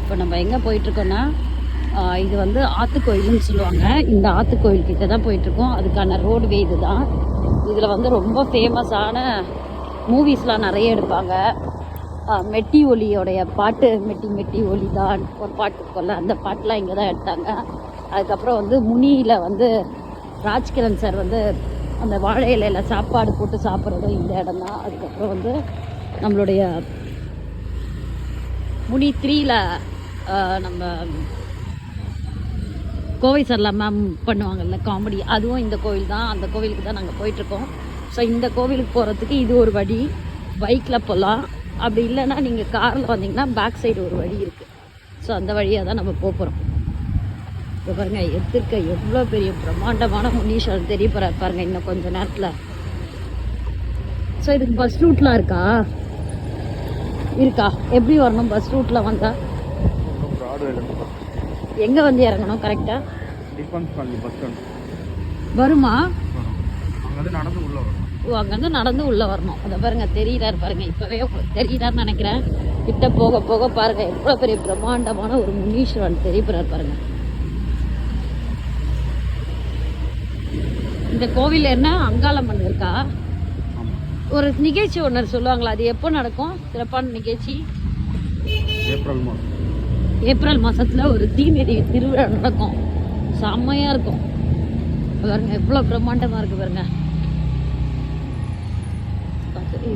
இப்போ நம்ம எங்கே போயிட்டுருக்கோன்னா இது வந்து ஆத்துக்கோயில்னு சொல்லுவாங்க. இந்த ஆற்றுக்கோயில் கிட்ட தான் போயிட்டுருக்கோம். அதுக்கான ரோடுவே இது தான் இதில் வந்து ரொம்ப ஃபேமஸான மூவிஸ்லாம் நிறைய எடுப்பாங்க. மெட்டி ஒலியோடைய பாட்டு மெட்டி மெட்டி ஒலி தான் ஒரு பாட்டு இருக்கும்ல அந்த பாட்டெலாம் இங்கே தான் எடுத்தாங்க. அதுக்கப்புறம் வந்து முனியில் வந்து ராஜ்கிரண் சார் வந்து அந்த வாழை இலையில சாப்பாடு போட்டு சாப்பிட்றதும் இந்த இடம் தான் அதுக்கப்புறம் வந்து நம்மளுடைய முனி த்ரீல நம்ம கோவை சரலா மேம் பண்ணுவாங்கல்ல காமெடி அதுவும் இந்த கோவில் தான். அந்த கோவிலுக்கு தான் நாங்கள் போயிட்டுருக்கோம். ஸோ இந்த கோவிலுக்கு போகிறதுக்கு இது ஒரு வழி. பைக்கில் போகலாம் அப்படி இல்லைன்னா நீங்கள் காரில் வந்தீங்கன்னா பேக் சைடு ஒரு வழி இருக்குது ஸோ அந்த வழியாக தான் நம்ம போகிறோம் இப்போ பாருங்கள் எதிர்க்க எவ்வளோ பெரிய பிரம்மாண்டமான முனீஸ்வரர் தெரிய போகிறார் பாருங்கள் இன்னும் கொஞ்சம் நேரத்தில். ஸோ இதுக்கு பஸ் ரூட்லாம் இருக்கா? இருக்கா? எப்படி வரணும்? பஸ் ரூட்டில் வந்தால் எங்கே வந்து இறங்கணும்? கரெக்டாக டிஃபென்ஸ் காலனி பஸ் ஸ்டாண்ட் வருமா? நடந்து உள்ள வரும் ஓ அங்கேருந்து நடந்து உள்ளே வரணும். அதை பாருங்க தெரியுறாரு பாருங்க. இப்போவே தெரியுறாருன்னு நினைக்கிறேன். கிட்ட போக போக பாருங்க எவ்வளோ பெரிய பிரம்மாண்டமான ஒரு முனீஸ்வரன் தெரியப்படுறாரு பாருங்க. இந்த கோவில் என்ன அங்காளம்மன் இருக்கா? ஒரு நிகழ்ச்சி ஒன்று சொல்லுவாங்களா? அது எப்போ நடக்கும்? சிறப்பான நிகழ்ச்சி? ஏப்ரல் மாதம். ஏப்ரல் மாசத்துல ஒரு தீமிதி திருவிழா நடக்கும். செம்மையா இருக்கும். பாருங்க எவ்வளோ பிரம்மாண்டமா இருக்கு பாருங்க.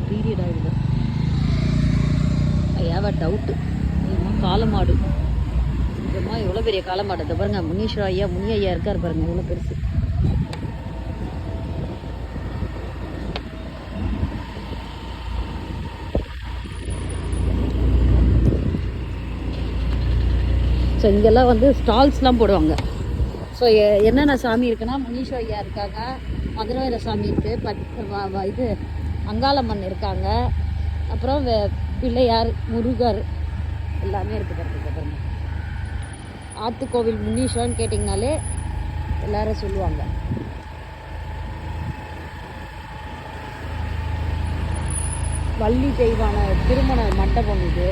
பீரியட் ஆயிடுது. ஐ ஹாவ் அ டவுட்டு காலமாடு. நிஜமா எவ்வளோ பெரிய காலமாடு. இதை பாருங்க முனீஸ்வர ஐயா முனி ஐயா இருக்கார் பாருங்க எவ்வளோ பெருசு. ஸோ இங்கெல்லாம் வந்து ஸ்டால்ஸ்லாம் போடுவாங்க. ஸோ என்னென்ன சாமி இருக்குன்னா முனீஸ்வர ஐயா இருக்காங்க மதுரவீர சாமி இருக்குது பட் வ- இது அங்காளம்மன் இருக்காங்க. அப்புறம் பிள்ளையார் முருகர் எல்லாமே இருக்குது பாருங்க. ஆத்துக்கோவில் முனீஸ்வரன் கேட்டிங்கனாலே எல்லாரும் சொல்லுவாங்க. வள்ளி தெய்வான திருமண மண்டபம் இது.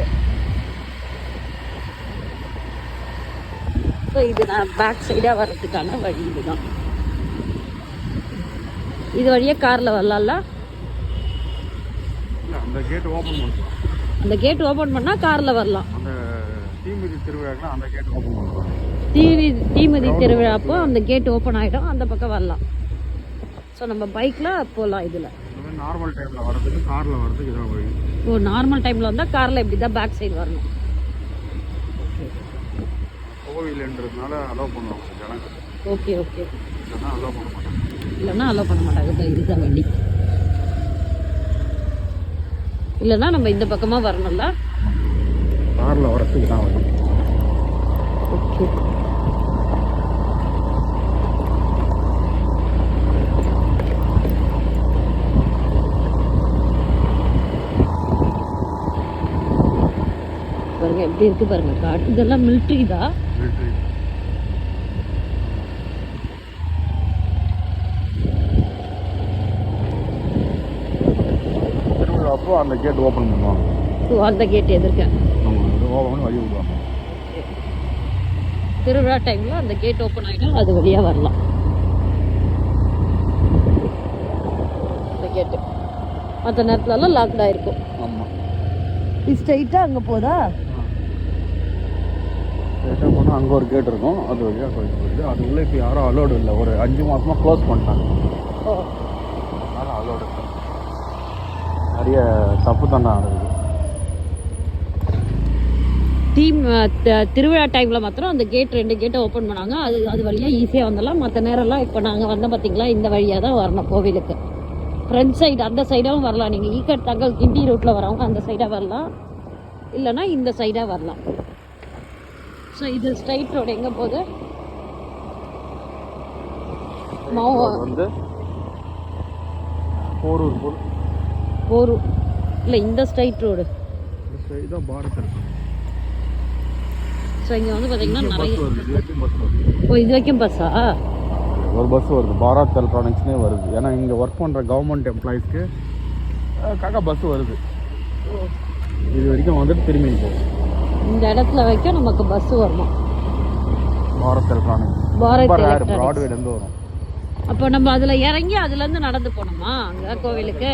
ஸோ இது நான் பேக் சைடாக வர்றதுக்கான வழி இதுதான். இது வழியாக காரில் வரலாம்ல? அந்த கேட் ஓப்பன் பண்ணுறோம் அந்த கேட் ஓப்பன் பண்ணால் காரில் வரலாம். தீமிதி திருவிழாக்கெலாம் அந்த கேட் ஓப்பன் பண்ணுறோம் தீவி தீமிதி திருவிழா அப்போ அந்த கேட் ஓப்பன் ஆகிடும் அந்த பக்கம் வரலாம். ஸோ நம்ம பைக்கில் போகலாம் இதில். நார்மல் டைமில் வர்றதுக்கு காரில் இதான் வழி. ஓ நார்மல் டைமில் வந்தால் காரில் இப்படி தான் பேக் சைடு வரணும். கோவில்ன்றதுனால அலோவ் பண்ணுவாங்க ஜனங்க. Okay okay. இல்லைன்னா அலோவ் பண்ண மாட்டாங்க. இல்லைன்னா அலோவ் பண்ண மாட்டாங்க. இதோ இதுதான் வண்டி. இல்லைன்னா நம்ம இந்த பக்கமாக வரணும்ல? காரில் வர்றதுக்கு தான் வழி ஓகே. பாருங்க எப்படி இருக்கு பாருங்க. காடு இதெல்லாம் மிலிட்ரி தான் மிலிட்ரி திருவிழா அப்போ அந்த கேட் ஓப்பன் பண்ணுவாங்க. ஓ அந்த கேட் எதிர்க்க. ஓப்பன் பண்ணி வழி விடுவாங்க திருவிழா டைம்ல அந்த கேட் ஓப்பன் ஆகிடும் அது வழியா வரலாம். இந்த கேட்டு மற்ற நேரத்துலலாம் லாக்ட் ஆயிருக்கும். ஆமாம் இது ஸ்ட்ரைட்டாக அங்கே போதா? ஸ்ட்ரெயிட்டாக போனால் அங்கே ஒரு கேட் இருக்கும். அது வழியாக கோயிலுக்கு போயிடுது அது உள்ளே இப்போ யாரும் அலோடு இல்லை. ஒரு அஞ்சு மாதமாக க்ளோஸ் பண்ணிட்டாங்க. அதனால் அலோடு இல்லை. நிறைய தப்பு தானே நடக்குது. தீம் திருவிழா டைமில் மாத்திரம் அந்த கேட் ரெண்டு கேட்டை ஓப்பன் பண்ணாங்க. அது அது வழியாக ஈஸியாக வந்துடலாம். மற்ற நேரம்லாம் இப்போ நாங்கள் வந்தோம் பார்த்தீங்களா இந்த வழியாக தான் வரணும் கோவிலுக்கு. ஃப்ரண்ட் சைடு அந்த சைடாகவும் வரலாம். நீங்கள் ஈக்கட் தங்கல் கிண்டி ரூட்டில் வரவங்க அந்த சைடாக வரலாம். இல்லைன்னா இந்த சைடாக வரலாம். ஸோ இது ஸ்ட்ரைட் ரோடு எங்கே போகுது? வந்து போரூர் போல். போரூர். இல்லை இந்த ஸ்ட்ரைட் ரோடு இதான் பாரத் ஸோ இங்கே வந்து பார்த்தீங்கன்னா நிறைய ஓ இது வரைக்கும் பஸ்ஸா ஒரு பஸ் வருது பாரத் எலக்ட்ரானிக்ஸ்னே வருது. ஏன்னா இங்கே ஒர்க் பண்ணுற கவர்மெண்ட் எம்ப்ளாயீஸ்க்கு காக்கா பஸ் வருது. இது வரைக்கும் வந்துட்டு திரும்பி போகும் இந்த இடத்துல வைக்க நமக்கு பஸ் வரணும். பாரத் பாரத் எலக்ட்ரானிக்ஸ் ப்ராட்வேலேருந்து வரும். அப்போ நம்ம அதுல இறங்கி அதுல இருந்து நடந்து போகணுமா? அங்க கோவிலுக்கு?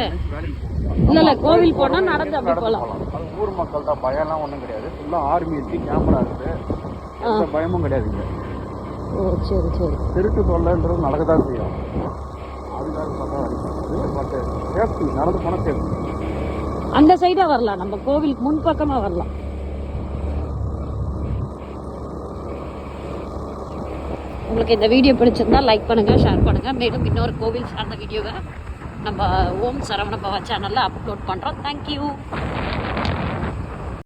இல்ல இல்ல கோவில் போனா நடந்து அப்படி போகலாம் ஊர் மக்கள் தான். பயம்லாம் ஒன்றும் கிடையாது. ஃபுல்லாக ஆர்மி இருக்கு கேமரா இருக்கு. எந்த பயமும் கிடையாது இங்க. ஓ சரி சரி. திருட்டு தொல்லைன்றது நடக்க தான் செய்யும். அதுக்காக பார்த்தா பட் சேஃப்டி நடந்து போனால் சேஃப்டி அந்த சைடா வரலாம். நம்ம கோவிலுக்கு முன்பக்கமா வரலாம். உங்களுக்கு இந்த வீடியோ பிடிச்சிருந்தா லைக் பண்ணுங்கள் ஷேர் பண்ணுங்கள் மேலும் இன்னொரு கோவில் சார்ந்த வீடியோவை நம்ம ஓம் சரவண பவா சேனலில் அப்லோட் பண்ணுறோம் தேங்க்யூ